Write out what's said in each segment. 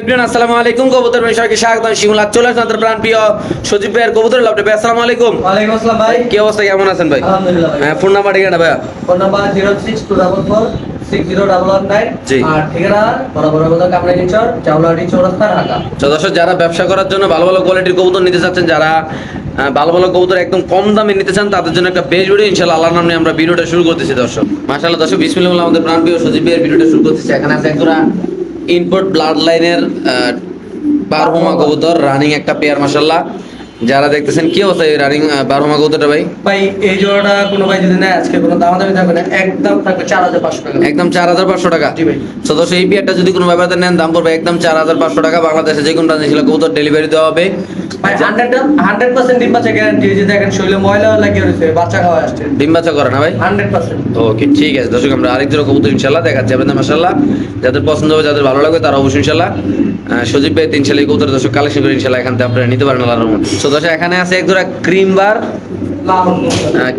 Everyone আসসালামু আলাইকুম কবুতর বিষয়কে স্বাগত। শিমুল চলে আসেন আপনার প্রাণ প্রিয় সজীব ভাইয়ের কবুতর লাভ ভাই আসসালামু আলাইকুম। ওয়ালাইকুম আসসালাম ভাই। কি অবস্থা কেমন আছেন ভাই? আলহামদুলিল্লাহ হ্যাঁ ফোন নাম্বার ঠিকানা phone number zero six two double four যারা ব্যবসা করার জন্য ভালো ভালো কোয়ালিটির কবুতর নিতে চাচ্ছেন যারা ভালো ভালো কবুতর একদম কম দামে নিতে চান তাদের জন্য একটা বেশ ভিডিও ইনশাআল্লাহ আল্লাহর নামে আমরা ভিডিওটা শুরু করতেছি দর্শক। মাশাআল্লাহ দর্শক বিসমিল্লাহ আমাদের প্রাণ প্রিয় সজীব ভাইয়ের ভিডিওটা শুরু করতেছি। এখানে আছে একজোড়া ইনপুট ব্লাড লাইনের বারহুমা কবুতর রানিং একটা পেয়ার মাশাআল্লাহ। যারা দেখতেছেন কি অবস্থা এই রানিং বারহুমা কবুতরটা ভাই? ভাই এই জোড়াটা কোনো ভাই যদি নেয় আজকে কোনো দাম দামি থাকবে না একদম থাকবে চার হাজার পাঁচশো টাকা। একদম চার হাজার পাঁচশো টাকা? জি ভাই। তো দর্শক এই পেয়ারটা যদি কোনো ব্যাপারে নেন দাম পড়বে একদম চার হাজার পাঁচশো টাকা। বাংলাদেশে যে কোনো ছিল কবুতর ডেলিভারি দেওয়া হবে। হান্ড্রেড পার্সেন্ট ডিম বাচ্চা গ্যারান্টি যে দেখেন শরীরে ময়লা লাগিয়ে রয়েছে বাচ্চা খাওয়া আসছে। ডিম বাচ্চা করে না ভাই? হান্ড্রেড পার্সেন্ট ওকে ঠিক আছে। দর্শক আমরা আরেক জোড়া কবুতর ইনশাল্লাহ দেখাচ্ছি আপনাদের মাসাল্লাহ যাদের পছন্দ হবে যাদের ভালো লাগবে তারা অবশ্যই ইনশাল্লাহ সজীব ভাই তিন সালে কবুতর দর্শক কালেকশন করে ইনশাল্লাহ এখান থেকে আপনারা নিতে পারেন আল্লাহর মধ্যে তো দর্শক, এখানে আছে এক জোড়া cream bar.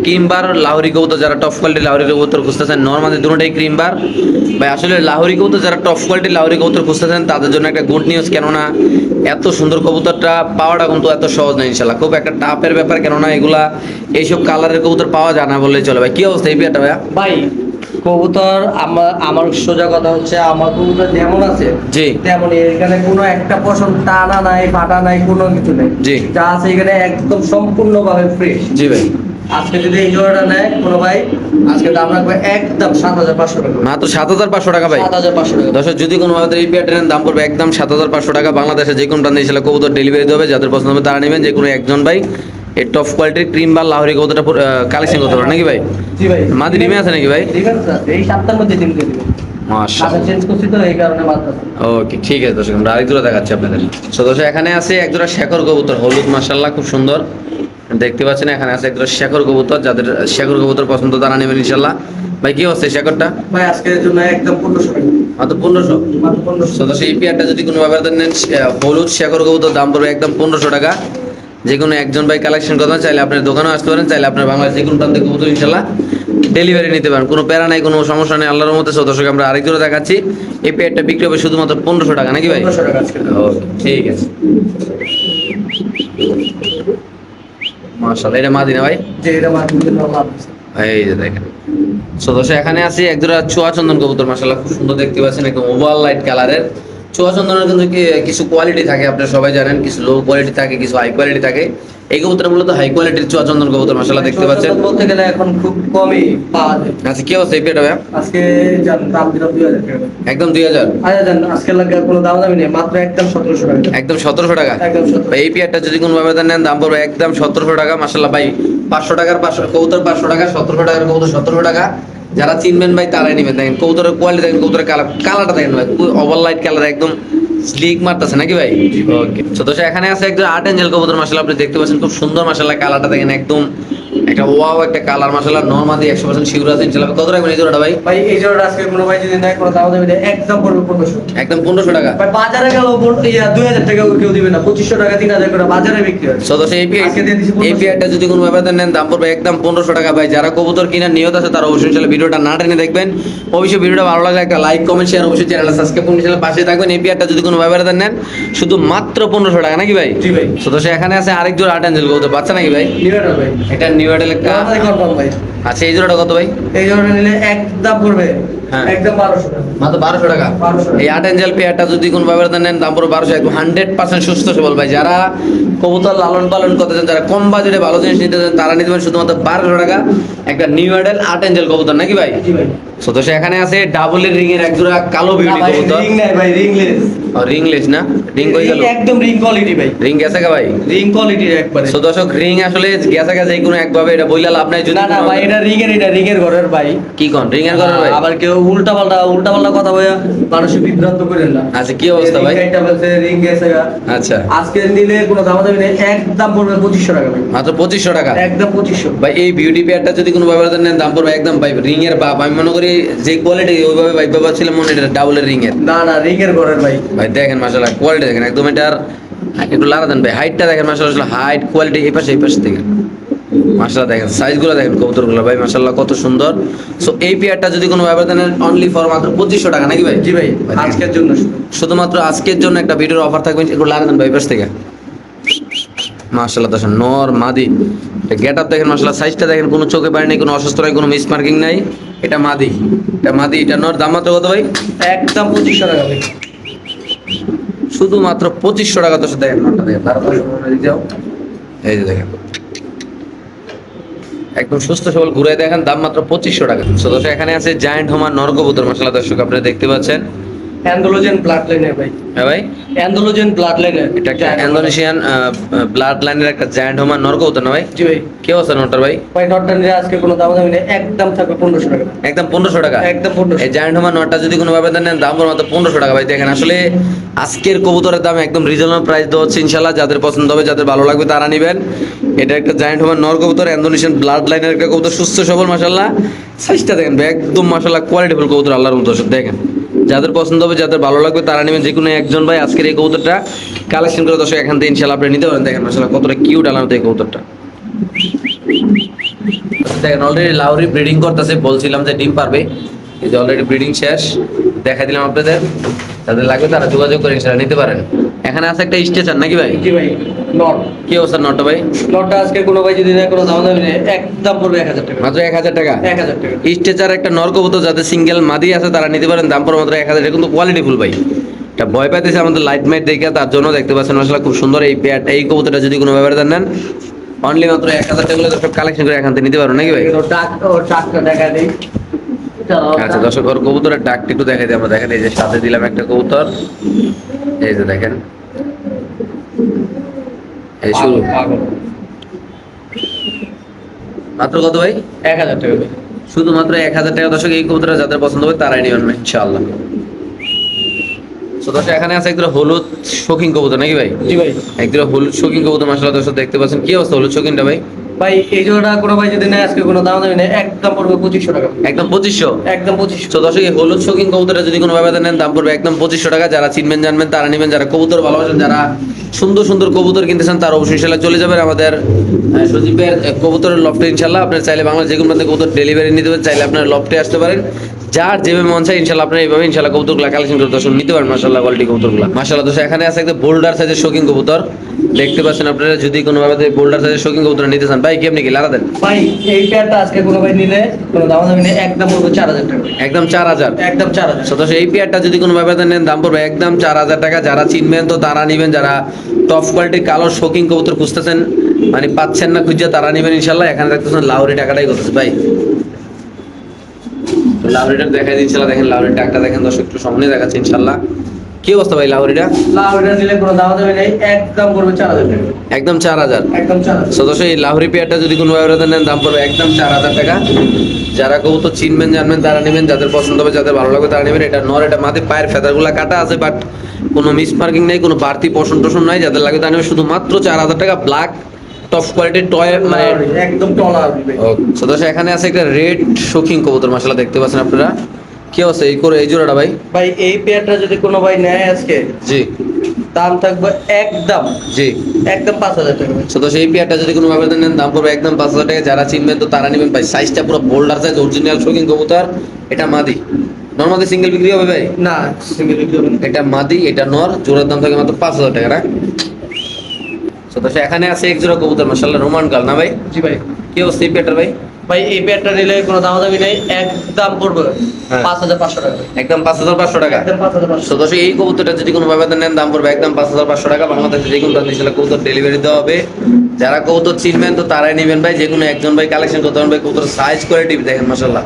Cream bar Lahori কবুতর, যারা টপ কোয়ালিটি লাহোরি কবুতর খুঁজতেছেন নর্মালি দুটোটাই ক্রিম বার। ভাই, আসলে লাহোরি কবুতর যারা টপ কোয়ালিটি লাহোরি কবুতর খুঁজতেছেন, তাদের জন্য একটা গুড নিউজ কেননা এত সুন্দর কবুতরটা পাওয়াটা কিন্তু এত সহজ না ইনশাল্লাহ খুব একটা টাফের ব্যাপার, কেননা এগুলা এইসব কালারের কবুতর পাওয়া যায় না বললেই চলে। ভাই, কি অবস্থা এই বিয়ারটা ভাইয়া? ভাই কবুতর আমার আমার সোজা কথা হচ্ছে আমার কবুতর যেমন আছে জি। তেমন এখানে কোনো একটা পশম টানা নাই ফাটা নাই কোনো কিছু নেই। জি। যা আছে এখানে একদম সম্পূর্ণভাবে ফ্রেশ জি ভাই। আজকে যদি এই জোড়াটা নেয় কোনো ভাই আজকে দাম রাখবে একদম সাত হাজার পাঁচশো টাকা। মাত্র সাত হাজার পাঁচশো টাকা ভাই। সাত হাজার পাঁচশো টাকা। দর্শক যদি কোনো ভাবে এই পেয়ারটার দাম পড়বে একদম সাত হাজার পাঁচশো টাকা। বাংলাদেশে যে কোনো প্রান্তে এসে কবুতর ডেলিভারি দেবে যাদের পছন্দ হবে তারা নেবেন। যে কোনো একজন ভাই এই টপ কোয়ালিটির ক্রিম বা লাহোরি কবুতরটা কালেকশন করতে পারে নাকি ভাই? জি ভাই। মাদি ডিমে আছে নাকি ভাই? ঠিক আছে এই সপ্তাহের মধ্যে দিয়ে দিবেন। ওকে ঠিক আছে দর্শক আমরা আরেক দেখাচ্ছি আপনাদের। তো দর্শক এখানে আছে এক জোড়া শেখর কবুতর হলুদ খুব সুন্দর। দেখতে পাচ্ছেন এখানে আছে শেখর কবুতর যাদের শেখর কবুতর পছন্দ তারা নেবেন ইনশাল্লাহ ভাই কি এই শেখরটা? ভাই আজকের জন্য একদম পনেরোশো মাত্র পনেরোশো? মাত্র পনেরোশো। দর্শক এই পেয়ারটা যদি কোনো ব্যাপারে নেন হলুদ শেখর কবুতর দাম পড়বে একদম পনেরোশো টাকা। যে কোনো একজন ভাই কালেকশন করতে পারেন, চাইলে আপনার দোকানেও আসতে পারেন চাইলে আপনার বাংলাদেশ যে কোনো প্রান্তে কবুতর ইনশাল্লাহ ডেলিভারি নিতে পারেন। কোনো প্যারা নাই কোনো সমস্যা নেই আল্লাহর মধ্যে সো দর্শক আমরা আরেক জোড়া দেখাচ্ছি। এই পেয়ারটা বিক্রি হবে শুধুমাত্র পনেরোশো টাকা নাকি ভাই? ঠিক আছে। মাশাআল্লাহ এটা মাদিনা ভাই? যে এটা আছে। এই যে দেখেন। সো দর্শক এখানে আছে এক জোড়া চুয়া চন্দন কবুতর মাশাআল্লাহ খুব সুন্দর দেখতে পাচ্ছেন একদম ওভাল লাইট কালারের চুয়া চন্দনের কিন্তু কিছু কোয়ালিটি থাকে আপনারা সবাই জানেন কিছু লো কোয়ালিটি থাকে কিছু হাই কোয়ালিটি থাকে। এই কবুতর মূলত হাই কোয়ালিটির চুয়া চন্দন কবুতর মাশাআল্লাহ দেখতে পাচ্ছেন। বলতে গেলে এখন খুব কমই পাওয়া যায়। আচ্ছা কি অবস্থা এই পেটা ভাইয়া? আজকে দাম দিলাম দুই হাজার টাকা একদম দুই হাজার? আচ্ছা জান আজকে লাগে কোনো দাম দামি নেই মাত্র একদম সতেরোশো টাকা। একদম সতেরোশো টাকা? একদম ভাই এই পেয়ারটা যদি কোনো ভাবে নেন দাম পড়বে একদম সতেরোশো টাকা মাসাল্লাহ ভাই পাঁচশো টাকার পাঁচশো কবুতর পাঁচশো টাকা সতেরোশো টাকার কবুতর সতেরোশো টাকা। যারা চিনবেন ভাই তারাই নেবেন। দেখেন কবুতরের কোয়ালিটি দেখেন কবুতরের কালার কালারটা দেখেন ভাই ওভার লাইট কালার একদম স্লিক মারতেছে নাকি ভাই? ওকে তো এখানে আছে একজন আর্ট এঞ্জেল কবুতর মাসাল্লাহ আপনি দেখতে পাচ্ছেন খুব সুন্দর মাসাল্লাহ কালারটা দেখেন একদম একটা ওয়াও একটা কালার মাসাল্লাহ নর্মাদি একশো পার্সেন্ট শিউর আছে ইনশাল্লাহ কত রাখবেন এই জোড়াটা ভাই? ভাই এই জোড়াটা আজকে কোনো ভাই যদি নেয় কোনো দাম দামি নেই একদম পড়বে পনেরোশো। একদম পনেরোশো টাকা? ভাই বাজারে গেল দুই হাজার টাকা কেউ দিবে না। পঁচিশশো টাকা তিন হাজার করে বাজারে বিক্রি হয়। সদস্য পেয়ার আজকে দিয়ে দিছি 1500 পেয়ারটা যদি কোনো ব্যাপারে নেন দাম পড়বে একদম পনেরোশো টাকা। ভাই যারা কবুতর কিনার নিয়ত আছে তারা অবশ্যই ইনশাল্লাহ ভিডিওটা না টেনে দেখবেন। অবশ্যই ভিডিওটা ভালো লাগলে একটা লাইক কমেন্ট শেয়ার অবশ্যই চ্যানেলটা সাবস্ক্রাইব করে ইনশাল্লাহ পাশে থাকবেন। এই পেয়ারটা যদি কোনো ব্যাপারে নেন শুধু মাত্র পনেরোশো টাকা নাকি ভাই? জি ভাই। সদস্য এখানে আছে আরেক জোড়া আট অ্যাঞ্জেল কবুতর বাচ্চা নাকি ভাই? নিউ ভাই এটা নিউ আচ্ছা এই জোড়াটা কত ভাই এই জোড়াটা নিলে একদম পড়বে হ্যাঁ। একদম বারোশো টাকা। মাত্র বারোশো টাকা? এই আট এঞ্জেল পেয়ারটা যদি কোনো ব্যাপারে নেন দাম বারোশো একদম হান্ড্রেড পার্সেন্ট সুস্থ সবল ভাই। যারা কবুতর লালন পালন করতে চান যারা কম বাজেটে ভালো জিনিস নিতে চান তারা নিতে পারেন শুধুমাত্র বারোশো টাকা। একটা নিউ এডেল আট এঞ্জেল কবুতর নাকি ভাই? জি ভাই। এখানে আছে ডাবলের রিং এর একজোড়া কালো বিউটি কবুতর। রিং নাই ভাই রিংলেস রিংলেস না? রিং কই গেল? একদম রিং কোয়ালিটি ভাই। রিং গেছে গা ভাই? রিং কোয়ালিটির একবারে। তো দর্শক রিং আসলে গেছে গেছে কোনো একভাবে এটা বইলা লাভ নাই যদি না না ভাই এটা রিং এর এটা রিং এর ঘরের ভাই। কি কোন? রিং এর করার ভাই? আবার কেউ উল্টা পাল্টা উল্টা পাল্টা কথা বিভ্রান্ত করেন না। আচ্ছা কি অবস্থা ভাই? রিং গেছে আচ্ছা। আজকে নিলে কোনো দাম দামি নেই একদম পড়বে পঁচিশশো টাকা ভাই। মাত্র পঁচিশশো টাকা? একদম পঁচিশশো। ভাই এই বিউটি পেয়ারটা যদি কোনো নেন দাম পড়বে একদম ভাই রিং এর বাপ। আমি মনে করি যে কোয়ালিটি ওইভাবে ভাই ব্যাপার ছিল মনে এটা ডাবলের রিং এর। না না রিং এর ঘরের ভাই। ভাই দেখেন মাসাল্লাহ কোয়ালিটি দেখেন একদম এটার একটু লাড়া দেন ভাই হাইটটা দেখেন মাসাল্লাহ হাইট কোয়ালিটি এই পাশে এই পাশে দেখেন মাশাআল্লাহ দেখেন সাইজগুলো দেখেন কবুতরগুলো ভাই মাশাআল্লাহ কত সুন্দর। সো এই পেয়ারটা যদি কোনো ব্যবধান দেন অনলি ফর মাত্র পঁচিশশো টাকা নাকি ভাই? জি ভাই আজকের জন্য। শুধুমাত্র আজকের জন্য একটা ভিডিওর অফার থাকবে এগুলো লাগাতেন ভাই পাশ থেকে। মাশাআল্লাহ দর্শন নর মাদি। গেট আপ দেখেন মাশাআল্লাহ সাইজটা দেখেন কোনো চোখে পায় নাই কোনো অসুস্থ নাই কোনো মিস মার্কিং নাই। এটা মাদি এটা মাদি এটা নর দাম মাত্র কত ভাই? একদম পঁচিশশো টাকা ভাই। শুধুমাত্র পঁচিশশো টাকা দশ দেখেন নটটা দেখেন এই যে দেখেন। একদম সুস্থ সবল ঘুরে দেখেন, দাম মাত্র পঁচিশশো টাকা। দর্শক, এখানে আছে জায়েন্ট হোমার নরকবুতর মশলা দর্শক, আপনারা দেখতে পাচ্ছেন। অ্যান্ডোলোজেন ব্লাড লাইনের ভাই। হ্যাঁ ভাই। অ্যান্ডোলোজেন ব্লাড লাইনের এটা একটা ইন্দোনেশিয়ান ব্লাড লাইনের একটা জায়ান্ট হোমার নরকবুতর না ভাই? জি ভাই। কি অবস্থা নটার ভাই? ভাই নটটা নিলে আজকে কোনো দাম দামি নেই একদম থাকবে পনেরোশো টাকা। একদম পনেরোশো টাকা? একদম পনেরোশো। এই জায়ান্ট হোমার নটটা যদি কোনো ব্যবধান নেন দাম মাত্র পনেরোশো টাকা ভাই। দেখেন আসলে আজকের কবুতরের দাম একদম রিজনেবল প্রাইস দেওয়া হচ্ছে ইনশাল্লাহ যাদের পছন্দ হবে যাদের ভালো লাগবে তারা নেবেন। এটা একটা জায়ান্ট হোমার নর কবুতর ইন্দোনেশিয়ান ব্লাড লাইনের একটা কবুতর সুস্থ সবল মাসাল্লাহ সাইজটা দেখেন ভাই একদম মাসাল্লাহ কোয়ালিটিফুল কবুতর আল্লাহর মতো দেখেন। যাদের পছন্দ হবে, যাদের ভালো লাগবে, তারা নেবেন যে কোনো একজন ভাই আজকের এই কবুতরটা। কালেকশন করে দর্শক, এখান থেকে ইনশাল্লাহ আপনি নিতে পারেন। দেখেন মাসাল্লাহ কতটা কিউট আলাদা এই কবুতরটা। দেখেন অলরেডি লাউরি ব্রিডিং করতেছে, বলছিলাম যে ডিম পারবে। এই যে অলরেডি ব্রিডিং শেষ। দেখা দিলাম আপনাদের। যাদের লাগবে তারা যোগাযোগ করে ইনশাল্লাহ নিতে পারেন। এখানে আছে একটা স্টেশন নাকি ভাই? জি ভাই। নট। কি অবস্থা নটা ভাই? নটটা আজকে কোনো ভাই যদি কোনো দাম দামি নেই একদম পড়বে এক হাজার টাকা। মাত্র এক হাজার টাকা? এক হাজার টাকা। স্টেচার একটা নরকবুতর যাদের সিঙ্গেল মাদি আছে তারা নিতে পারেন। দাম পড়ে মাত্র এক হাজার কিন্তু কোয়ালিটি ফুল ভাই। এটা ভয় পাইতেছে আমাদের লাইট মাইট দেখে তার জন্য দেখতে পাচ্ছেন মশলা খুব সুন্দর এই পেয়ার এই কবুতরটা যদি কোনো ব্যাপারে নেন অনলি মাত্র এক হাজার টাকা সব কালেকশন করে এখান থেকে নিতে পারো নাকি ভাই? আচ্ছা দর্শক কবুতরের ডাকটা একটু দেখাই দিই। আমরা দেখেন এই যে সাথে দিলাম একটা কবুতর। এই যে দেখেন। এই শুরু। মাত্র কত ভাই? এক হাজার টাকা শুধুমাত্র এক হাজার টাকা। দর্শক এই কবুতরটা যাদের পছন্দ হবে তারাই নেবেন ইনশাআল্লাহ। তো দর্শক এখানে আছে একদম হলুদ শৌখিন কবুতর নাকি ভাই? জি ভাই। একদম হলুদ শৌখিন কবুতর মাসাল্লাহ দর্শক দেখতে পাচ্ছেন। কি অবস্থা হলুদ শৌখিনটা ভাই? ভাই এই জোড়াটা কোনো ভাই যদি নেয় আজকে কোনো দাম দামি নেই একদম পড়বে পঁচিশশো টাকা। একদম পঁচিশশো? একদম পঁচিশশো। তো দর্শক এই হলুদ শৌখিন কবুতরটা যদি কোনো ভাবে নেন দাম পড়বে একদম পঁচিশশো টাকা। যারা চিনবেন জানবেন তারা নেবেন। যারা কবুতর ভালোবাসেন যারা সুন্দর সুন্দর কবুতর কিনতে চান তারা অবশ্যই ইনশাল্লাহ চলে যাবেন। আমাদের সজীবের কবুতরের লফটে ইনশাল্লাহ আপনার চাইলে বাংলা যে কোনো কবুতর ডেলিভারি নিতে পারেন। চাইলে আপনার লফটে আসতে পারেন। যার যেভাবে মন চায় ইনশাল্লাহ আপনার এইভাবে ইনশাল্লাহ কবুতরগুলো কালেকশন করে দর্শক নিতে পারেন মাসাল্লাহ কোয়ালিটি কবুতরগুলো। মাসাল্লাহ দর্শক এখানে আছে একটা বোল্ডার সাইজের শৌখিন কবুতর। দেখতে পাচ্ছেন আপনারা যদি কোনো ভাবে বোল্ডার সাইজের শৌখিন কবুতর নিতে চান ভাই কেমনি কি লাগা দেন? ভাই এই পেয়ারটা আজকে কোনো ভাই নিলে কোনো দাম দামি নেই একদম পড়বে চার হাজার টাকা। একদম চার হাজার? একদম চার হাজার। সদস্য এই পেয়ারটা যদি কোনো ব্যাপারে নেন দাম পড়বে একদম চার হাজার টাকা। যারা চিনবেন তো তারা নেবেন যারা টপ কোয়ালিটির কালো শোকিং কবুতর খুঁজতেছেন মানে পাচ্ছেন না খুঁজে তারা নেবেন ইনশাল্লাহ এখানে দেখতেছেন লাউরি টাকাটাই করতেছে ভাই। লাউরিটা দেখাই দিচ্ছিল দেখেন লাউরির টাকটা দেখেন দর্শক একটু সামনে দেখাচ্ছে ইনশাল্লাহ। কি অবস্থা ভাই লাউরিটা? লাউটা নিলে কোনো দাম দামি নেই একদম পড়বে চার হাজার টাকা। একদম চার হাজার? একদম চার হাজার। সদস্য এই লাহোরি পেয়ারটা যদি কোনো ব্যবহার নেন দাম পড়বে একদম চার হাজার টাকা। যারা কবুতর চিনবেন জানবেন তারা নেবেন যাদের পছন্দ হবে যাদের ভালো লাগবে তারা নেবেন। এটা নর এটা মাথায় পায়ের ফেদারগুলো কাটা আছে বাট কোনো মিস মার্কিং নেই কোনো বাড়তি পশন টসন নাই যাদের লাগবে তারা নেবে। শুধু মাত্র চার হাজার টাকা ব্ল্যাক টপ কোয়ালিটির টয় মানে একদম টলার। সদস্য এখানে আছে একটা রেড শৌখিন কবুতর মাসালা দেখতে পাচ্ছেন আপনারা। কি অবস্থা এই করে এই জোড়াটা ভাই? ভাই এই পেয়ারটা যদি কোনো ভাই নেয় আজকে জি। দাম থাকবে একদম। জি। একদম পাঁচ হাজার টাকা। সদস্য এই পেয়ারটা যদি কোনো ভাবে নেন দাম পড়বে একদম পাঁচ হাজার টাকা। যারা চিনবেন তো তারা নেবেন। ভাই সাইজটা পুরো বোল্ডার সাইজ অরিজিনাল শৌখিন কবুতর। এটা মাদি। নর্মালি সিঙ্গেল বিক্রি হবে ভাই? না সিঙ্গেল বিক্রি হবে না। এটা মাদি এটা নর। জোড়ার দাম থাকে মাত্র পাঁচ হাজার টাকা না? সদস্য এখানে আছে এক জোড়া কবুতর রোমান গাল না ভাই? জি ভাই। কি অবস্থা এই পেয়ারটার ভাই? ভাই এই পেয়ারটা নিলে কোনো দাম দামি নেই একদম পড়বে। হ্যাঁ। পাঁচ হাজার পাঁচশো টাকা। একদম পাঁচ হাজার পাঁচশো টাকা? সদস্য এই কবুতরটা যদি কোনো নেন দাম পড়বে একদম পাঁচ হাজার পাঁচশো টাকা। বাংলাদেশে যে কোনো প্রান্তে কবুতর ডেলিভারি দেওয়া হবে। যারা কবুতর চিনবেন তো তারাই নেবেন ভাই। যে কোনো একজন ভাই কালেকশন করতে পারেন ভাই কবুতর সাইজ কোয়ালিটি দেখেন মাসাল্লাহ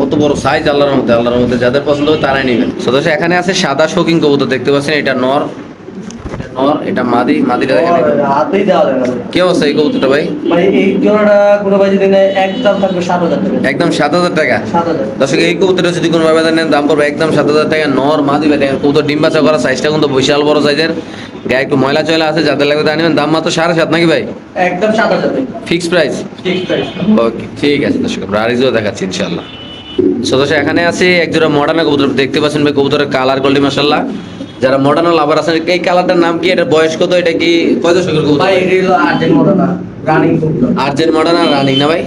কত বড় সাইজ আল্লাহর মধ্যে আল্লাহর মধ্যে যাদের পছন্দ হবে তারাই নেবেন। সদস্য এখানে আছে সাদা শৌখিন কবুতর দেখতে পাচ্ছেন এটা নর। নর এটা মাদি মাদিটা দেখেন হাতেই দেওয়া যায় কি অবস্থা এই কবুতরটা ভাই ভাই এই জোড়াটা কোনো ভাই যদি নেয় একদম থাকবে সাত হাজার টাকা একদম সাত হাজার টাকা সাত হাজার দর্শক এই কবুতরটা যদি কোনো ভাবে নেন দাম পড়বে একদম সাত হাজার টাকা নর মাদি ভাই কবুতর ডিম বাচ্চা করা সাইজটা কিন্তু বিশাল বড় সাইজের গায়ে একটু ময়লা চয়লা আছে যাদের লাগবে তা নেবেন দাম মাত্র সাড়ে সাত নাকি ভাই একদম সাত হাজার ফিক্স প্রাইস ওকে ঠিক আছে দর্শক আমরা দেখাচ্ছি ইনশাল্লাহ সদস্য এখানে আছে একজোড়া মডার্ন কবুতর দেখতে পাচ্ছেন ভাই কবুতরের কালার কোয়ালিটি মাসাল্লাহ যারা মডার্ন লাভার আছেন এই কালারটার নাম কি? এটা বয়স কত? এটা কি? কয় দশকের কবুতর ভাই এটা হলো আর্জেন্ট মডেল না রানিং কবুতর। আর্জেন্ট মডার্ন আর রানিং না ভাই?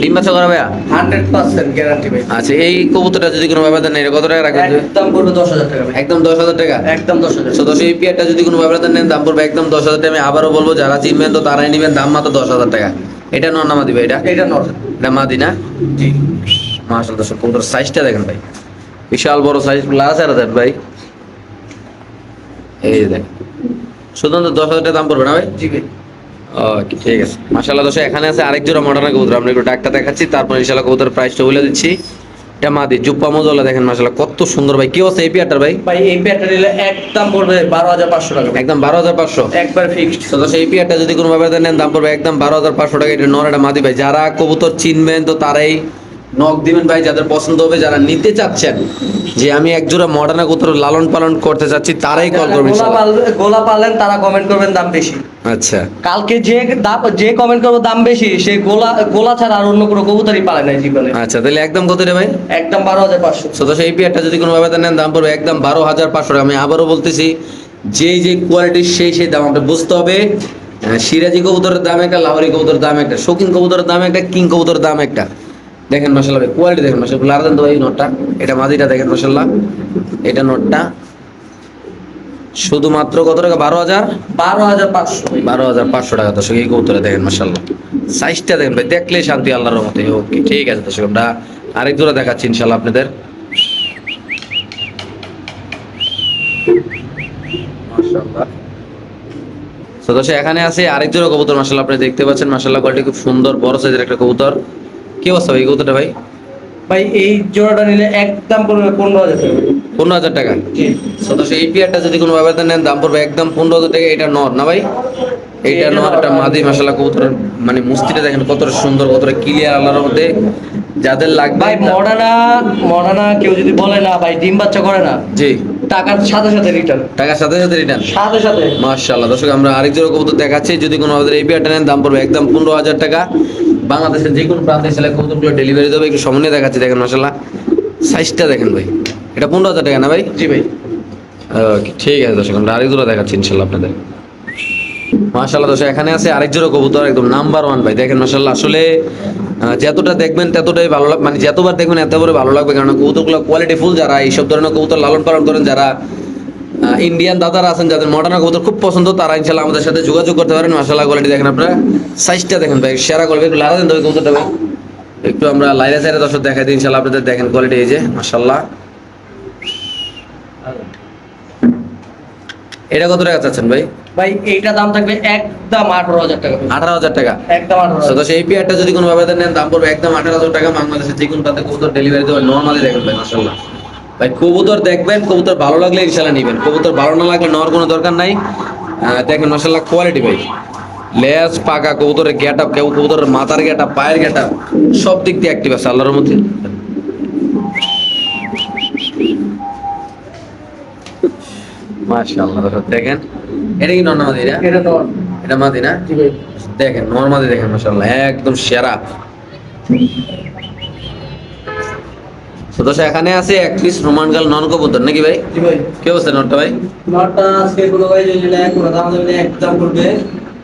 ডিম বাচ্চা করা ভাইয়া? হান্ড্রেড পার্সেন্ট গ্যারান্টি ভাই। আচ্ছা এই কবুতরটা যদি কোনো ব্যাপার এটা কত টাকা রাখবেন? একদম পড়বে দশ হাজার টাকা ভাই। একদম দশ হাজার টাকা? একদম দশ হাজার। তো দশ এই পিয়ারটা যদি কোনো ব্যাপার নেন দাম পড়বে একদম দশ হাজার টাকা। আমি আবারও বলব যারা চিনবেন তো তারাই নেবেন দাম মাত্র দশ হাজার টাকা। এটা নর না মাদি ভাই এটা? এটা নট এটা মাদি না? জি। কবুতর সাইজটা দেখেন ভাই। বিশাল বড় সাইজ লাস আর ভাই। এই যে দেখেন। শুধুমাত্র দশ হাজার টাকা দাম পড়বে না ভাই? জি ভাই। ওকে ঠিক আছে। মাশাআল্লাহ দর্শক এখানে আছে আরেক জোড়া মডার্ন কবুতর। আমরা একটু ডাকটা দেখাচ্ছি তারপর ইনশাআল্লাহ কবুতরের প্রাইসটা বলে দিচ্ছি। এটা মাদি জুপ্পা মজলা দেখেন মাশাআল্লাহ কত সুন্দর ভাই। কি অবস্থা এই পিয়ারটার ভাই? ভাই এই প্যাটটা নিলে একদম পড়বে বারো হাজার পাঁচশো টাকা। একদম বারো হাজার পাঁচশো? একবার ফিক্সড তো এই পিয়ারটা যদি কোনো ব্যাপারে নেন দাম পড়বে একদম বারো হাজার পাঁচশো টাকা। এটা নর এটা মাদি ভাই। যারা কবুতর চিনবেন তো তারাই নক দিবেন ভাই যাদের পছন্দ হবে যারা নিতে চাচ্ছেন যে আমি এক জোড়া মডার্ন কবুতর লালন পালন করতে চাচ্ছি তারাই কল করবেন গোলা ইনশাআল্লাহ। পাল- গোলা পারলেন তারা কমেন্ট করবেন দাম বেশি। আচ্ছা। কালকে যে দাম যে কমেন্ট করব দাম বেশি সে গোলা গোলা ছাড়া আর অন্য কোনো কবুতরই পালে নাই জীবনে। আচ্ছা তাহলে একদম কত রে ভাই? একদম বারো হাজার পাঁচশো। সো দর্শক এই পেয়ারটা যদি কোনো ব্যাপারে নেন দাম পড়বে একদম বারো হাজার পাঁচশো আমি আবারও বলতেছি যেই যে কোয়ালিটির সেই সেই দাম আপনার বুঝতে হবে। সিরাজি কবুতরের দাম একটা লাহরি কবুতরের দাম একটা শৌখিন কবুতরের দাম একটা কিং কবুতরের দাম একটা। দেখেন মাসাল্লাহ ভাই কোয়ালিটি দেখেন মাসাল্লাহ লারদেন তো এই নোটটা এটা মাদিটা দেখেন মাসাল্লাহ এটা নোটটা শুধুমাত্র কত টাকা? বারো হাজার? বারো হাজার পাঁচশো। বারো হাজার পাঁচশো টাকা দর্শক এই কবুতরে দেখেন মাসাল্লাহ সাইজটা দেখেন ভাই দেখলেই শান্তি আল্লাহর মতে ওকে ঠিক আছে দর্শক আমরা আরেক জোড়া দেখাচ্ছি ইনশাল্লাহ আপনাদের। মাশাআল্লাহ। তো দর্শক এখানে আছে আরেক জোড়া কবুতর মাসাল্লাহ আপনি দেখতে পাচ্ছেন মাসাল্লাহ কোয়ালিটি খুব সুন্দর বড় সাইজের একটা কবুতর। কি অবস্থা ভাই কবুতরটা ভাই? ভাই এই জোড়াটা নিলে একদম পড়বে পনেরো হাজার টাকা। পনেরো হাজার টাকা? তো এই পেয়ারটা যদি কোনো ব্যবস্থা নেন দাম পড়বে একদম পনেরো হাজার টাকা। এটা নর না ভাই? এইটা এটা নর একটা মাদি মশলা কবুতরের মানে মুস্তিটা দেখেন কতটা সুন্দর কতটা ক্লিয়ার আল্লাহর মধ্যে যাদের লাগবে ভাই মডানা মডানা কেউ যদি বলে না ভাই ডিম বাচ্চা করে না জি। টাকার সাথে সাথে রিটার্ন টাকার সাথে সাথে রিটার্ন সাথে সাথে। মাশাআল্লাহ দর্শক আমরা আরেক জোড়া কবুতর দেখাচ্ছি। যদি কোনো আমাদের এই পেয়ারটা নেন দাম পড়বে একদম পনেরো হাজার টাকা। বাংলাদেশের যে কোনো প্রান্তে সেলে কবুতরগুলো ডেলিভারি দেবে একটু সামনে দেখাচ্ছি দেখেন মাশাআল্লাহ। সাইজটা দেখেন ভাই। এটা পনেরো হাজার টাকা না ভাই? জি ভাই। ওকে ঠিক আছে দর্শক আমরা আরেক জোড়া দেখাচ্ছি ইনশাল্লাহ আপনাদের। মাশাল্লাহ দর্শক এখানে আছে আরেক জোড়া কবুতর একদম নাম্বার ওয়ান ভাই। দেখেন মাশাল্লাহ আসলে যতটা দেখবেন ততটাই ভালো লাগবে মানে যতবার দেখবেন এত করে ভালো লাগবে। কারণ কবুতরগুলো কোয়ালিটি ফুল যারা এইসব ধরনের কবুতর লালন পালন করেন যারা ইন্ডিয়ান দাদারা আছেন যাদের মডার্ন কবুতর খুব পছন্দ তারা ইনশাল্লাহ আমাদের সাথে যোগাযোগ করতে পারেন। মাশাল্লাহ কোয়ালিটি দেখেন আপনারা। সাইজটা দেখেন ভাই সেরা কোয়ালিটি একটু লালা দেন তো কবুতরটা ভাই। একটু আমরা লাইরা সাইডে দর্শক দেখাই দিই ইনশাল্লাহ আপনাদের দেখেন কোয়ালিটি এই যে মাশাল্লাহ এটা কত টাকা চাচ্ছেন ভাই? ভাই এইটা দাম থাকবে একদম আঠারো হাজার টাকা। আঠারো হাজার টাকা? একদম আঠারো তো দশ পেয়ারটা যদি কোনো ভাবে নেন দাম পড়বে একদম আঠারো হাজার টাকা। বাংলাদেশের যে কোনো প্রান্তে কবুতর ডেলিভারি দেওয়া নর্মালি দেখেন ভাই মাসাল্লাহ ভাই কবুতর দেখবেন কবুতর ভালো লাগলে ইনশাল্লাহ নেবেন। কবুতর ভালো না লাগলে নেওয়ার কোনো দরকার নাই। দেখেন মাসাল্লাহ কোয়ালিটি ভাই। লেজ পাকা কবুতরের গেট আপ কেউ কবুতরের মাথার গেট আপ পায়ের গেট আপ সব দিক দিয়ে অ্যাক্টিভ আছে আল্লাহর মধ্যে মাশাআল্লাহ দেখেন। এটা কি এটা এটা তো এটা মাদি না? দেখেন নর্মালি দেখেন মাশাআল্লাহ একদম সেরা। দর্শক এখানে আছে এক পিস রোমান গাল নন কবুতর নাকি ভাই? ভাই। কি অবস্থা নটটা ভাই? নটটা আজকে কোনো ভাই যদি এক দাম দেবে একদম পড়বে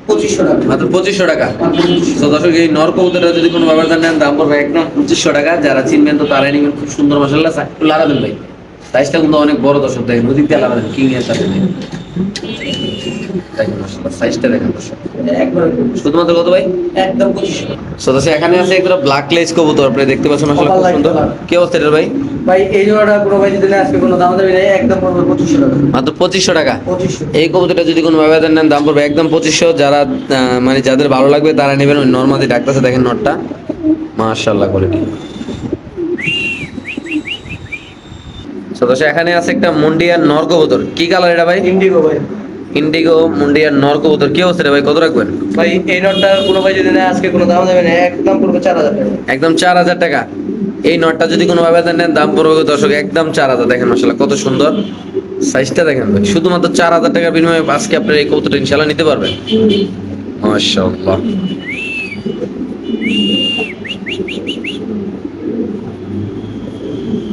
পঁচিশশো টাকা। মাত্র পঁচিশশো টাকা। মাত্র 2500 তো দর্শক এই নর কবুতরটা যদি কোনো ব্যাপার নেন দাম পড়বে একদম পঁচিশশো টাকা। যারা চিনবেন তো তারাই নেবেন খুব সুন্দর মশাল্লা একটু লাগাবেন ভাই। সাইজটা কিন্তু অনেক বড় দর্শক দেখেন নদীর কিং এর সাথে সাইজটা দেখেন দর্শক শুধুমাত্র কত ভাই? একদম পঁচিশশো এখানে আছে একটা ব্ল্যাক লেজ কবুতর আপনি দেখতে পাচ্ছেন আসলে খুব সুন্দর। কি অবস্থা এটা ভাই? ভাই এই জোড়াটা কোনো ভাই যদি নেয় আজকে কোনো দাম দেবে না একদম পড়বে পঁচিশশো টাকা। মাত্র পঁচিশশো টাকা? এই কবুতরটা যদি কোনো নেন দাম পড়বে একদম পঁচিশশো। যারা মানে যাদের ভালো লাগবে তারা নেবেন নর্মালি ডাকতেছে দেখেন নটটা মাশাল্লাহ কোয়ালিটি এখানে আছে একটা মুন্ডিয়ার নর কবুতর কি কালার এটা ভাই? ইন্ডিগো ভাই। ইন্ডিগো মুন্ডিয়ার নর কবুতর কি অবস্থা ভাই? কত রাখবেন? ভাই এই নটটা কোনো ভাই যদি নেয় আজকে কোনো দাম দেবে না একদম পড়বে চার হাজার টাকা। একদম চার হাজার টাকা। এই নটটা যদি কোনো ভাবে নেন দাম পড়বে দর্শক একদম চার হাজার। দেখেন মাসাল্লাহ কত সুন্দর। সাইজটা দেখেন ভাই শুধুমাত্র চার হাজার টাকার বিনিময়ে আজকে আপনার এই কবুতরটা ইনশাল্লাহ নিতে পারবেন। মাশাআল্লাহ।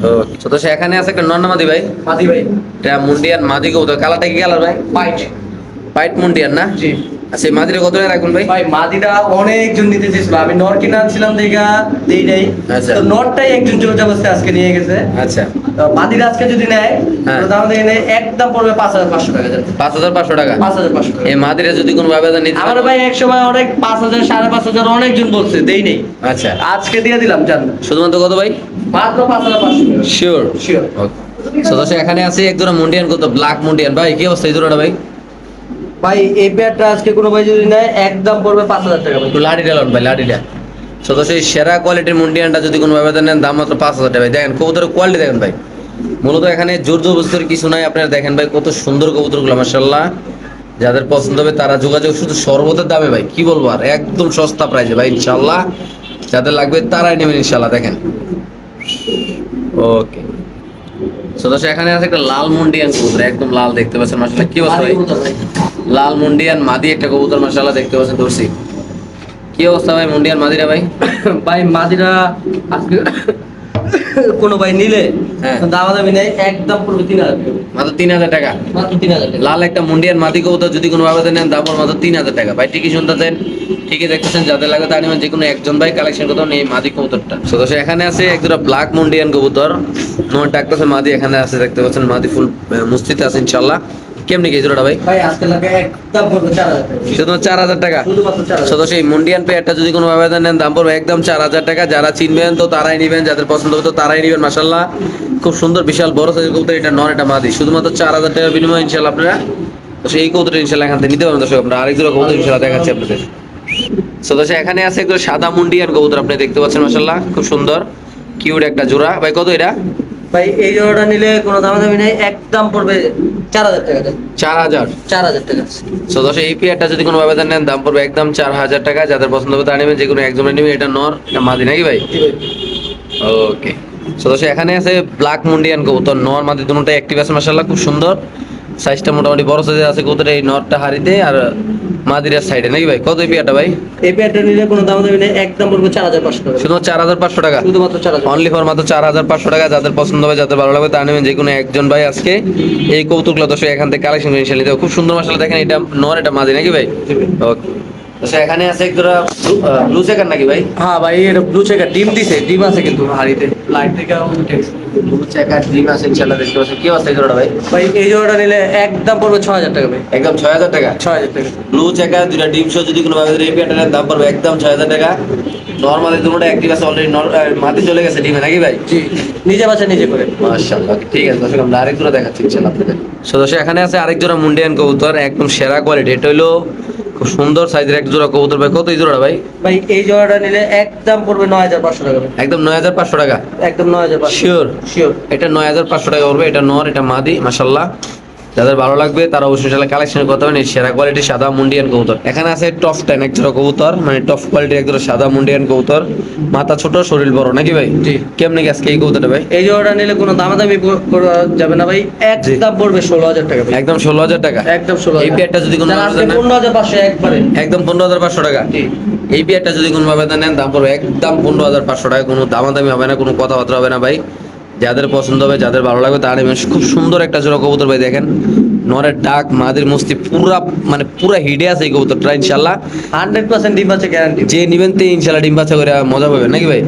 ও তো সে এখানে আছে একটা নন্নামাদি ভাই? মাদি ভাই। এটা মুন্ডিয়ান মাদি কবুতর। কালারটা কি কালার ভাই? পাইট হোয়াইট মুন্ডিয়ান না? জি। আচ্ছা মাদিটা কত টাকা রাখবেন ভাই? ভাই মাদিটা অনেকজন নিতে চেয়েছিল আমি নর কিনে আনছিলাম দেখা দেই নাই। আচ্ছা। তো নরটাই একজন জবরদস্তি আজকে নিয়ে গেছে। আচ্ছা। মাদিটা আজকে যদি নেয় হ্যাঁ। তো দাম দেখে নেয় একদম পড়বে পাঁচ হাজার পাঁচশো টাকা পাঁচ হাজার পাঁচশো টাকা? পাঁচ হাজার পাঁচশো টাকা। এই মাদিটা যদি কোনো ভাবে নিতে আমার ভাই এক সময় অনেক পাঁচ হাজার সাড়ে পাঁচ হাজার অনেকজন বলছে দেই নেই। আচ্ছা। আজকে দিয়ে দিলাম জান। শুধুমাত্র কত ভাই? মাত্র পাঁচ হাজার পাঁচশো শিওর শিওর দর্শক এখানে আছে এক জোড়া মুন্ডিয়ান কত? ব্ল্যাক মুন্ডিয়ান। ভাই কি অবস্থা এই জোড়াটা ভাই? ভাই এই পেয়ারটা আজকে কোনো ভাই যদি নেয় একদম পড়বে পাঁচ হাজার টাকা ভাই। একটু লাঠিটা লন ভাই লাঠিটা সো এই সেরা কোয়ালিটির মুন্ডিয়ানটা যদি কোনো ভাবে নেন দাম মাত্র পাঁচ হাজার টাকা। ভাই দেখেন কবুতরের কোয়ালিটি দেখেন ভাই। মূলত এখানে জোর জবরদস্তির কিছু নাই। আপনারা দেখেন ভাই কত সুন্দর কবুতরগুলো মাসাল্লাহ যাদের পছন্দ হবে তারা যোগাযোগ শুধু সর্বতের দামে ভাই কি বলব আর একদম সস্তা প্রাইসে ভাই ইনশাল্লাহ যাদের লাগবে তারাই নেবেন ইনশাল্লাহ দেখেন। ওকে সো দর্শক এখানে আছে একটা লাল মুন্ডিয়ান কবুতর একদম লাল দেখতে পাচ্ছেন মাসাল্লাহ কি অবস্থা ভাই। লাল মুন্ডিয়ান মাদি একটা কবুতর মাসাল্লাহ দেখতে পাচ্ছেন দর্শি কি অবস্থা ভাই মুন্ডিয়ান মাদিরা ভাই? ভাই মাদিরা আজকে কোনো ভাই নিলে হ্যাঁ। দামা দামি নেই একদম পড়বে তিন হাজার মাত্র তিন হাজার টাকা? মাত্র তিন হাজার টাকা। লাল একটা মুন্ডিয়ান মাদি কবুতর যদি কোনো ভাবে নেন দাম মাত্র তিন হাজার টাকা। ভাই ঠিকই শুনতেছেন ঠিকই দেখতেছেন যাদের লাগে তার নেবেন যে কোনো একজন ভাই কালেকশন করতে নেই মাদি কবুতরটা। তো এখানে আছে এক দুটা ব্ল্যাক মুন্ডিয়ান কবুতর। নোয়ার ডাকতেছে মাদি এখানে আছে দেখতে পাচ্ছেন মাদি ফুল মুস্তিতে আছে ইনশাল্লাহ কেমনি জোড়াটা ভাই? ভাই আজকে লাগে একদম পড়বে শুধু টাকা? শুধুমাত্র চার হাজার সদস্য এই মুন্ডিয়ান পেয়ারটা যদি কোনো ভাবে নেন দাম পড়বে একদম চার হাজার টাকা। যারা চিনবেন তো তারাই নিবেন যাদের পছন্দ হবে তো তারাই নিবেন খুব সুন্দর বিশাল বড় সাইজের কবুতর এটা নর এটা মাদি। শুধুমাত্র চার হাজার টাকার বিনিময়ে ইনশাল্লাহ আপনারা তো সেই কবুতর ইনশাল্লাহ এখান থেকে নিতে পারবেন। দর্শক আমরা আরেক কবুতর দেখাচ্ছি আপনাদের। সদস্য এখানে আছে একটু সাদা মুন্ডিয়ান কবুতর আপনি দেখতে পাচ্ছেন মাসাল্লাহ খুব সুন্দর কিউট একটা জোড়া। ভাই কত এটা? ভাই এই জোড়াটা নিলে কোনো দামাদামি নেই একদম পড়বে চার হাজার টাকা। চার হাজার? চার হাজার টাকা। এই পেয়ারটা যদি কোনো ভাবে নেন দাম পড়বে একদম চার হাজার টাকা। যাদের পছন্দ হবে তা নেবেন যে কোনো একজনে নেবেন এটা নর এটা মাদি নাকি ভাই। ওকে সদস্য এখানে আছে ব্ল্যাক মুন্ডিয়ান কবুতর নর মাদি দুটোটা অ্যাক্টিভ আছে মাশাআল্লাহ খুব সুন্দর। সাইজটা মোটামুটি বড় সাইজে আছে কবুতর এই নরটা হারিতে আর মাদিরার সাইডে। নাকি ভাই? কত এই পেয়ারটা ভাই? এই পেয়ারটা নিলে কোনো দাম দেবে না এক একদম পড়বে চার হাজার পাঁচশো টাকা। শুধু চার হাজার পাঁচশো টাকা? শুধুমাত্র চার হাজার। অনলি ফর মাত্র চার হাজার পাঁচশো টাকা যাদের পছন্দ হবে যাদের ভালো লাগবে তা নেবেন যে কোনো একজন ভাই আজকে। এই কৌতুকলা দর্শক এখান থেকে কালেকশন করে নিতে। খুব সুন্দর মশলা দেখেন এটা নর এটা মাদি নাকি ভাই? ভাই। ওকে আচ্ছা এখানে আছে এক জোড়া ব্লু চেকার নাকি ভাই? হ্যাঁ ভাই এটা ব্লু চেকার ডিম দিছে ডিম আছে কিন্তু হাড়িতে। লাইট থেকে ব্লু চেকার ডিম আছে ইনশাআল্লাহ দেখতে পাচ্ছেন। কি অবস্থা এই জোড়াটা ভাই? ভাই এই জোড়াটা নিলে একদম পড়বে হাজার টাকা ভাই। একদম ছয় হাজার টাকা? ছয় হাজার টাকা। ব্লু চেকার দুটা ডিম যদি কোনো ভাবে দাম পড়বে একদম ছয় হাজার টাকা। নর্মালি দুটোটা অ্যাক্টিভ আছে অলরেডি মাটি চলে গেছে ডিমে নাকি ভাই? জি নিজে নিজে করে। মাশাআল্লাহ ঠিক আছে দর্শক আমরা আরেক জোড়া দেখাচ্ছি ইনশাআল্লাহ আপনাদের। সদস্য এখানে আছে আরেক জোড়া মুন্ডিয়ান কবুতর একদম সেরা কোয়ালিটি এটা হলো খুব সুন্দর সাইজের এক জোড়া কবুতর ভাই। কত এই জোড়া ভাই? ভাই এই জোড়াটা নিলে একদম পড়বে নয় হাজার পাঁচশো টাকা একদম নয় হাজার পাঁচশো টাকা? একদম নয় হাজার পাঁচশো। শিওর শিওর এটা নয় হাজার পাঁচশো টাকা পড়বে এটা নর এটা মাদি মাসাল্লাহ যাদের ভালো লাগবে তারা অবশ্যই সালে কালেকশন করতে পারেন। সেরা কোয়ালিটি সাদা মুন্ডিয়ান কবুতর। এখানে আছে টপ টেন এক জোড়া কবুতর মানে টপ কোয়ালিটির এক জোড়া সাদা মুন্ডিয়ান কবুতর। মাথা ছোট শরীর বড় নাকি ভাই? জি। কেমনে আজকে এই কবুতরটা ভাই? এই জোড়াটা নিলে কোনো দামাদামি করা যাবে না ভাই। একদম পড়বে ষোলো হাজার টাকা একদম ষোলো হাজার টাকা। একদম ষোলো এই পেয়ারটা যদি কোনো পনেরো হাজার পাঁচশো একবারে। একদম পনেরো হাজার পাঁচশো টাকা। এই পেয়ারটা যদি কোনো ভাবে নেন দাম পড়বে একদম পনেরো হাজার পাঁচশো টাকা। কোনো দামাদামি হবে না কোনো কথাবার্তা হবে না ভাই। যাদের পছন্দ হবে যাদের ভালো লাগবে তারা নেবেন। খুব সুন্দর একটা জোড়া কবুতর ভাই দেখেন। নরের ডাক মাদের মস্তি পুরা মানে পুরা হিডে আছে এই কবুতরটা ইনশাল্লাহ হান্ড্রেড পার্সেন্ট ডিম আছে গ্যারান্টি যে নিবেন তে ইনশাল্লাহ ডিম বাচ্চা করে মজা পাবেন নাকি ভাই?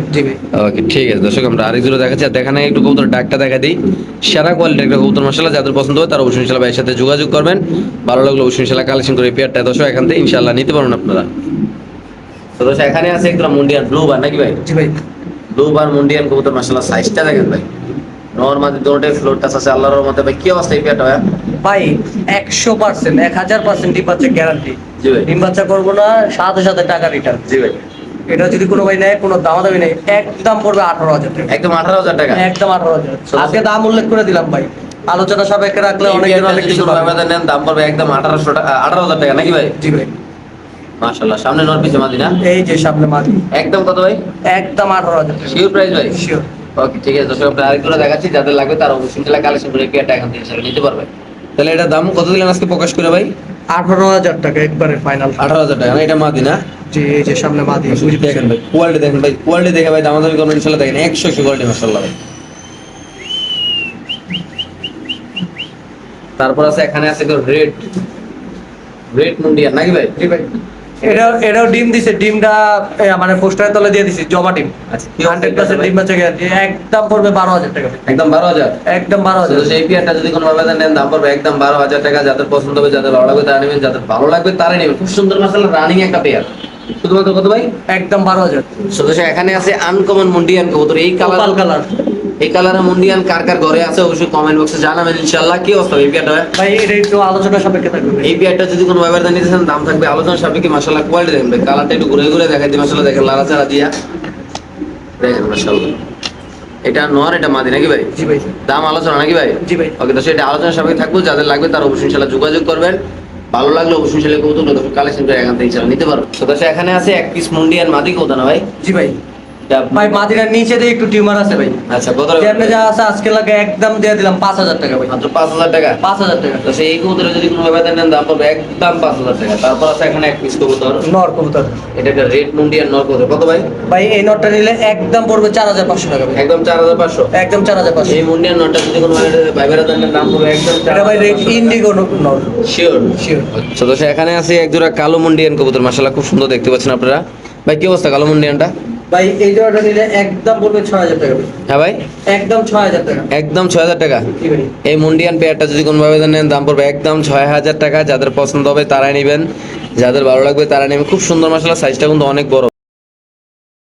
ওকে ঠিক আছে দর্শক আমরা আরেক জোড়া দেখাচ্ছি। আর দেখানে একটু কবুতর ডাকটা দেখা দিই। সেরা কোয়ালিটির একটা কবুতর মশলা যাদের পছন্দ হবে তারা অবশ্যই ইনশাল্লাহ ভাইয়ের সাথে যোগাযোগ করবেন। ভালো লাগলে অবশ্যই ইনশাল্লাহ কালেকশন করে পেয়ারটা দর্শক এখান থেকে ইনশাল্লাহ নিতে পারেন আপনারা। তো দর্শক এখানে আছে একদম মুন্ডিয়ান ব্লু বার নাকি ভাই? জি ভাই। ব্লু বার মুন্ডিয়ান কবুতর মাসাল্লাহ সাইজটা দেখেন ভাই। নর্মালি দুটোটাই ফ্লোর টাচ আছে আল্লাহর মতে ভাই কি অবস্থা এই পেয়ারটা ভাই ভাই একশো পার্সেন্ট এক হাজার পার্সেন্ট ডিম বাচ্চা গ্যারান্টি জি ভাই। ডিম বাচ্চা করব না সাথে সাথে টাকা রিটার্ন জি ভাই। এটা যদি কোনো ভাই নেয় কোনো দামাদামি নেই একদম পড়বে আঠারো হাজার টাকা। একদম আঠারো হাজার টাকা? একদম আঠারো হাজার। আজকে দাম উল্লেখ করে দিলাম ভাই। আলোচনা সাপেক্ষে রাখলে অনেক কিছু দাম পড়বে একদম আঠারোশো টাকা আঠারো হাজার টাকা নাকি ভাই? জি ভাই। মাশাল্লাহ সামনে নর পিছে এই যে সামনে মাদি। একদম কত ভাই? একদম আঠারো হাজার টাকা। শিওর প্রাইস ভাই? শিওর ওকে ঠিক আছে দর্শক আমরা আরেকটু দেখাচ্ছি যাদের লাগবে তারা অবশ্যই তাহলে কালেকশন করে পেয়ারটা এখান থেকে নিতে পারবে। তাহলে এটা দাম কত দিলেন আজকে প্রকাশ করে ভাই? আঠারো হাজার টাকা একবারে ফাইনাল আঠারো হাজার টাকা এটা মাদি না? জি এই যে সামনে মাদি দেখেন ভাই কোয়ালিটি দেখেন ভাই কোয়ালিটি দেখে ভাই দামাদামি করবেন ইনশাল্লাহ দেখেন একশো একশো কোয়ালিটি মাসাল্লাহ ভাই। তারপর আছে এখানে আছে রেড রেড মুন্ডিয়ান নাকি ভাই? জি ভাই। এটা এটাও ডিম দিছে ডিমটা মানে পোস্টারের তলে দিয়ে দিছি জমা ডিম। আচ্ছা, হান্ড্রেড পার্সেন্ট ডিম আছে একদম পড়বে বারো হাজার টাকা একদম বারো হাজার? একদম বারো হাজার। সেই পেয়ারটা যদি কোনো ভাবে নেন দাম পড়বে একদম বারো হাজার টাকা। যাদের পছন্দ হবে যাদের ভালো লাগবে তারা নেবেন যাদের ভালো লাগবে তারা নেবেন। খুব সুন্দর মাসালা রানিং একটা পেয়ার। শুধুমাত্র কত ভাই? একদম বারো হাজার। সদস্য এখানে আছে আনকমন মুন্ডিয়ান কবুতর। এই কালার কালার এই কালারের মুন্ডিয়ান কার কার ঘরে আছে অবশ্যই কমেন্ট বক্সে জানাবেন ইনশাআল্লাহ। কি অবস্থা এই পেয়ারটা? ভাই এটা একটু আলোচনা সাপেক্ষে থাকবে। এই পেয়ারটা যদি কোনো ব্যবহার নিতে চান দাম থাকবে আলোচনা সাপেক্ষে মাসাল্লাহ কোয়ালিটি দেখবেন কালারটা একটু ঘুরে ঘুরে দেখাই দিই মাসাল্লাহ দেখেন লালা চারা দিয়া। দেখেন মাসাল্লাহ এটা নর এটা মাদি নাকি ভাই? জি ভাই। দাম আলোচনা নাকি ভাই? জি ভাই। ওকে তো সেটা আলোচনা সাপেক্ষে থাকব যাদের লাগবে তারা অবশ্যই ইনশাল্লাহ যোগাযোগ করবেন। ভালো লাগলে অবশ্যই ইনশাল্লাহ কৌতুক কালেকশন করে এখান থেকে নিতে পারো। তো এখানে আছে এক পিস মুন্ডিয়ান মাদি কৌতা না ভাই? জি ভাই। ভাই মাদিনার নিচে দিয়ে একটু টিউমার আছে ভাই। আচ্ছা কত যেমনি যা আছে আজকে লাগে একদম দিয়ে দিলাম পাঁচ হাজার টাকা ভাই। মাত্র পাঁচ হাজার টাকা? পাঁচ হাজার টাকা। তো সেই কবুতরে যদি কোনো ব্যবধান নেন দাম পড়বে একদম পাঁচ হাজার টাকা। তারপর আছে এখানে এক পিস কবুতর। নর কবুতর। এটা একটা রেড মুন্ডিয়ান নর কবুতর। কত ভাই? ভাই এই নটটা নিলে একদম পড়বে চার হাজার পাঁচশো টাকা ভাই। একদম চার হাজার পাঁচশো? একদম চার হাজার পাঁচশো। এই মুন্ডিয়ান নটটা যদি কোনো ভাই বেড়াতেন দাম পড়বে একদম এটা ভাই রেড ইন্ডিগো নর। শিওর শিওর তো দর্শক, এখানে আছে এক জোড়া কালো মুন্ডিয়ান কবুতর। মাশাআল্লাহ খুব সুন্দর দেখতে পাচ্ছেন আপনারা। ভাই কি অবস্থা কালো মুন্ডিয়ানটা ভাই এই জোড়াটা নিলে একদম পড়বে ছয় হাজার টাকা হ্যাঁ ভাই? একদম ছয় হাজার টাকা। একদম ছয় হাজার টাকা? এই মুন্ডিয়ান পেয়ারটা যদি কোনোভাবে নেন দাম পড়বে একদম ছয় হাজার টাকা। যাদের পছন্দ হবে তারাই নেবেন। যাদের ভালো লাগবে তারা নেবেন। খুব সুন্দর মশলা সাইজটা কিন্তু অনেক বড়।